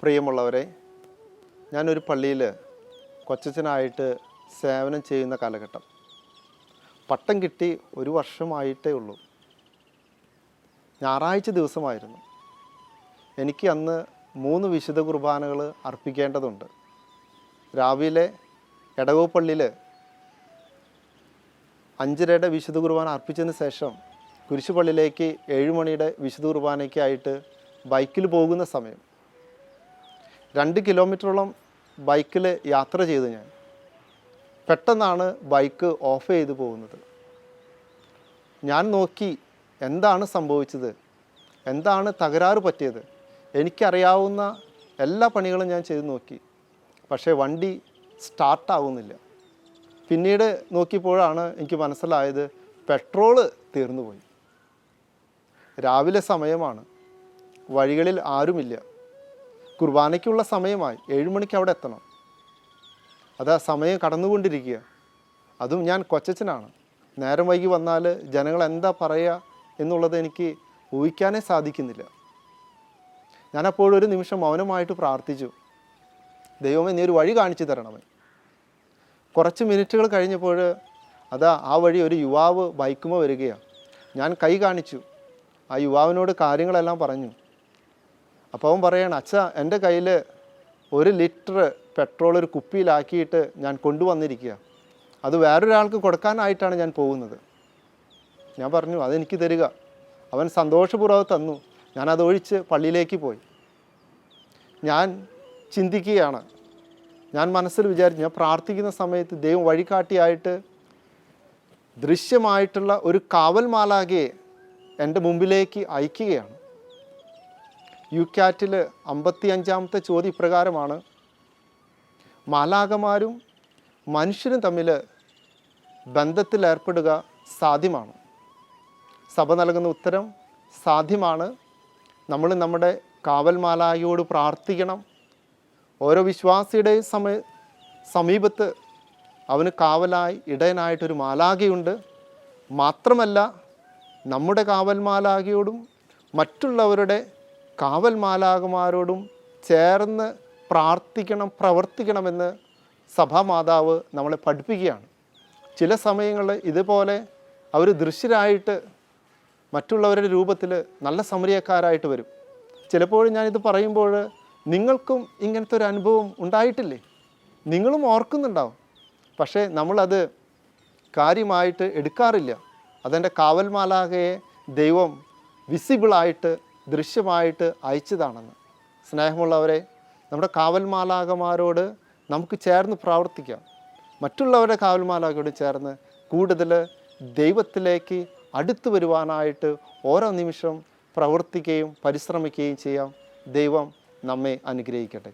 പ്രിയമുള്ളവരെ ഞാനൊരു പള്ളിയിൽ കൊച്ചനായിട്ട് സേവനം ചെയ്യുന്ന കാലഘട്ടം. പട്ടം കിട്ടി ഒരു വർഷമായിട്ടേ ഉള്ളൂ. ഞായറാഴ്ച ദിവസമായിരുന്നു. എനിക്ക് അന്ന് മൂന്ന് വിശുദ്ധ കുർബാനകൾ അർപ്പിക്കേണ്ടതുണ്ട്. രാവിലെ എടകോപ്പള്ളിയിൽ പള്ളിയിൽ അഞ്ചരയുടെ വിശുദ്ധ കുർബാന അർപ്പിച്ചതിന് ശേഷം കുരിശുപള്ളിയിലേക്ക് ഏഴുമണിയുടെ വിശുദ്ധ കുർബാനയ്ക്കായിട്ട് ബൈക്കിൽ പോകുന്ന സമയം. രണ്ട് കിലോമീറ്ററോളം ബൈക്കിൽ യാത്ര ചെയ്തു ഞാൻ. പെട്ടെന്നാണ് ബൈക്ക് ഓഫ് ചെയ്തു പോകുന്നത്. ഞാൻ നോക്കി എന്താണ് സംഭവിച്ചത്? എന്താണ് തകരാറ് പറ്റിയത്? എനിക്കറിയാവുന്ന എല്ലാ പണികളും ഞാൻ ചെയ്തു നോക്കി. പക്ഷേ വണ്ടി സ്റ്റാർട്ടാവുന്നില്ല പിന്നീട് നോക്കിയപ്പോഴാണ് എനിക്ക് മനസ്സിലായത് പെട്രോൾ തീർന്നുപോയി രാവിലെ സമയമാണ്. വഴികളിൽ ആരുമില്ല. കുർബാനയ്ക്കുള്ള സമയമായി. ഏഴുമണിക്ക് അവിടെ എത്തണം. അതാ സമയം കടന്നുകൊണ്ടിരിക്കുക. അതും ഞാൻ കൊച്ചച്ചനാണ് നേരം വൈകി വന്നാൽ ജനങ്ങൾ എന്താ പറയുക എന്നുള്ളത് എനിക്ക് ഊഹിക്കാനേ സാധിക്കുന്നില്ല. ഞാനപ്പോഴൊരു നിമിഷം മൗനമായിട്ട് പ്രാർത്ഥിച്ചു. ദൈവമേ നീ ഒരു വഴി കാണിച്ചു തരണമേ. കുറച്ച് മിനിറ്റുകൾ കഴിഞ്ഞപ്പോൾ അതാ ആ വഴി ഒരു യുവാവ് ബൈക്കുമോ വരികയാണ്. ഞാൻ കൈ കാണിച്ചു. ആ യുവാവിനോട് കാര്യങ്ങളെല്ലാം പറഞ്ഞു. അപ്പോൾ അവൻ പറയാണ് അച്ഛ എന്റെ കയ്യിൽ ഒരു ലിറ്റർ പെട്രോൾ ഒരു കുപ്പിയിലാക്കിയിട്ട് ഞാൻ കൊണ്ടുവന്നിരിക്കുക. അത് വേറൊരാൾക്ക് കൊടുക്കാനായിട്ടാണ് ഞാൻ പോകുന്നത്. ഞാൻ പറഞ്ഞു അതെനിക്ക് തരിക. അവൻ സന്തോഷപൂർവം തന്നു. ഞാൻ ഒഴിച്ച് പള്ളിയിലേക്ക് പോയി. ഞാൻ ചിന്തിക്കുകയാണ്. ഞാൻ മനസ്സിൽ വിചാരിച്ചു ഞാൻ പ്രാർത്ഥിക്കുന്ന സമയത്ത് ദൈവം വഴികാട്ടിയായിട്ട് ദൃശ്യമായിട്ടുള്ള ഒരു കാവൽ മാലാകയെ എന്റെ മുമ്പിലേക്ക് അയക്കുകയാണ്. യു ക്യാറ്റിൽ അമ്പത്തി അഞ്ചാമത്തെ ചോദ്യം ഇപ്രകാരമാണ് മാലാകമാരും മനുഷ്യരും തമ്മിൽ ബന്ധത്തിലേർപ്പെടുക സാധ്യമാണ്. സഭ നൽകുന്ന ഉത്തരം സാധ്യമാണ്. നമ്മൾ നമ്മുടെ കാവൽ മാലാകയോട് പ്രാർത്ഥിക്കണം. ഓരോ വിശ്വാസിയുടെ സമയ സമീപത്ത് അവന് കാവലായി ഇടയനായിട്ടൊരു മാലാകയുണ്ട് മാത്രമല്ല നമ്മുടെ കാവൽ മാലാകയോടും മറ്റുള്ളവരുടെ കാവൽ മാലാകമാരോടും ചേർന്ന് പ്രാർത്ഥിക്കണം പ്രവർത്തിക്കണമെന്ന് സഭാമാതാവ് നമ്മളെ പഠിപ്പിക്കുകയാണ്. ചില സമയങ്ങളിൽ ഇതുപോലെ അവർ ദൃശ്യരായിട്ട് മറ്റുള്ളവരുടെ രൂപത്തിൽ നല്ല സമരിയക്കാരായിട്ട് വരും. ചിലപ്പോഴും ഞാനിത് പറയുമ്പോൾ നിങ്ങൾക്കും ഇങ്ങനത്തെ ഒരു അനുഭവം ഉണ്ടായിട്ടില്ലേ? നിങ്ങളും ഓർക്കുന്നുണ്ടാവും. പക്ഷേ നമ്മളത് കാര്യമായിട്ട് എടുക്കാറില്ല. അതെന്റെ കാവൽമാലാകയെ ദൈവം വിസിബിളായിട്ട് ദൃശ്യമായിട്ട് അയച്ചതാണെന്ന്. സ്നേഹമുള്ളവരെ നമ്മുടെ കാവൽ മാലാകമാരോട് നമുക്ക് ചേർന്ന് പ്രവർത്തിക്കാം. മറ്റുള്ളവരുടെ കാവൽ മാലാകയോട് ചേർന്ന് കൂടുതൽ ദൈവത്തിലേക്ക് അടുത്തു വരുവാനായിട്ട് ഓരോ നിമിഷം പ്രവർത്തിക്കുകയും പരിശ്രമിക്കുകയും ചെയ്യാം. ദൈവം നമ്മെ അനുഗ്രഹിക്കട്ടെ.